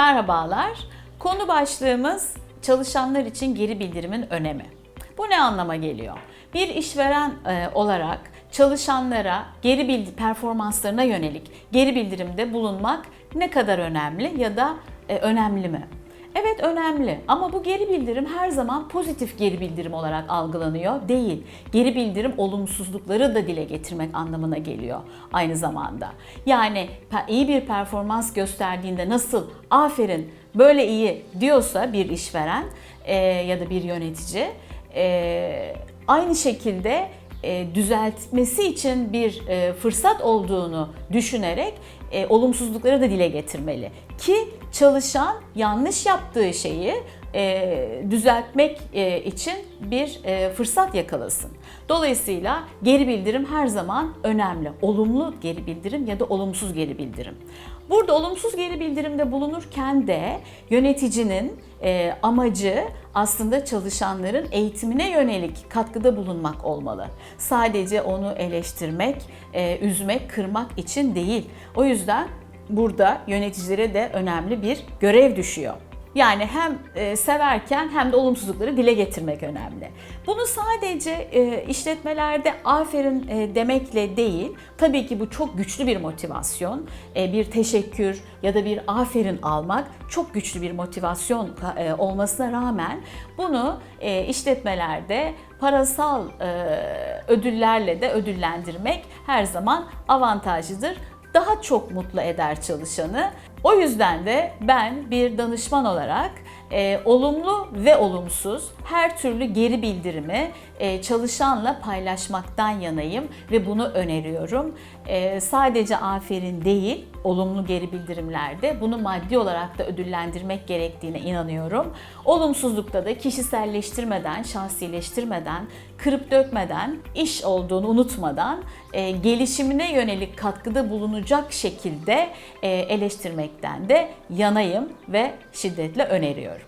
Merhabalar. Konu başlığımız çalışanlar için geri bildirimin önemi. Bu ne anlama geliyor? Bir işveren e, olarak çalışanlara geri bildi performanslarına yönelik geri bildirimde bulunmak ne kadar önemli ya da e, önemli mi? Evet önemli ama bu geri bildirim her zaman pozitif geri bildirim olarak algılanıyor değil. Geri bildirim olumsuzlukları da dile getirmek anlamına geliyor aynı zamanda. Yani iyi bir performans gösterdiğinde nasıl aferin böyle iyi diyorsa bir işveren e, ya da bir yönetici e, aynı şekilde e, düzeltmesi için bir e, fırsat olduğunu düşünerek e, olumsuzlukları da dile getirmeli. Ki çalışan yanlış yaptığı şeyi e, düzeltmek e, için bir e, fırsat yakalasın. Dolayısıyla geri bildirim her zaman önemli. Olumlu geri bildirim ya da olumsuz geri bildirim. Burada olumsuz geri bildirimde bulunurken de yöneticinin e, amacı aslında çalışanların eğitimine yönelik katkıda bulunmak olmalı. Sadece onu eleştirmek, e, üzmek, kırmak için değil. O yüzden burada yöneticilere de önemli bir görev düşüyor. Yani hem e, severken hem de olumsuzlukları dile getirmek önemli. Bunu sadece e, işletmelerde aferin e, demekle değil, tabii ki bu çok güçlü bir motivasyon. Bir teşekkür ya da bir aferin almak çok güçlü bir motivasyon olmasına rağmen bunu işletmelerde parasal ödüllerle de ödüllendirmek her zaman avantajlıdır daha çok mutlu eder çalışanı. O yüzden de ben bir danışman olarak e, olumlu ve olumsuz her türlü geri bildirimi e, çalışanla paylaşmaktan yanayım ve bunu öneriyorum. E, sadece aferin değil, olumlu geri bildirimlerde bunu maddi olarak da ödüllendirmek gerektiğine inanıyorum. Olumsuzlukta da kişiselleştirmeden, şahsileştirmeden, kırıp dökmeden, iş olduğunu unutmadan e, gelişimine yönelik katkıda bulunacak şekilde e, eleştirmekten de yanayım ve şiddetle öneriyorum.